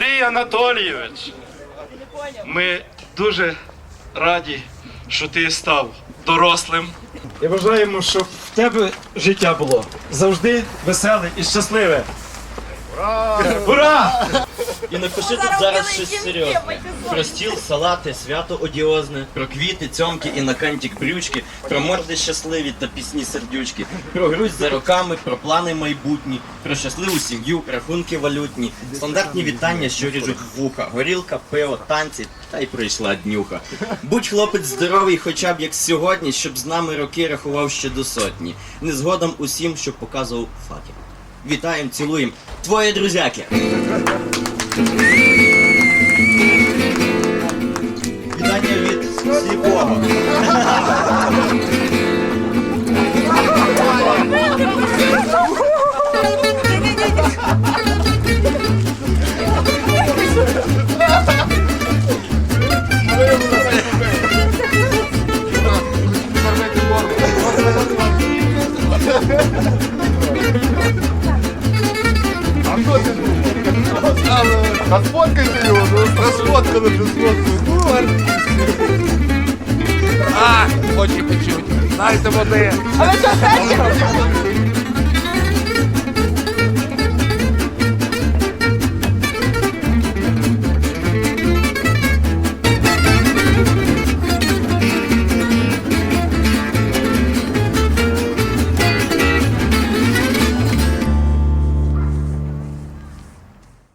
Анатолійович, ми дуже раді, що ти став дорослим. І бажаємо, щоб в тебе життя було завжди веселе і щасливе. Ура! Ура! І напиши тут зараз щось серйозне. Про стіл, салати, свято одіозне, про квіти, цьомки і на кантик брючки, про морди щасливі та пісні сердючки, про грусть за роками, про плани майбутні, про щасливу сім'ю, рахунки валютні, стандартні вітання, що ріжуть вуха, горілка, пиво, танці, та й прийшла днюха. Будь хлопець здоровий, хоча б як сьогодні, щоб з нами роки рахував ще до сотні. Не згодом усім, щоб показував факел. Вітаєм, цілуєм. Твої друзяки! Вітання від сліпого. А сфоткайте его, ну розфоткали Ну, артист. А, очі печуть. Дайте води. А ви що, перші?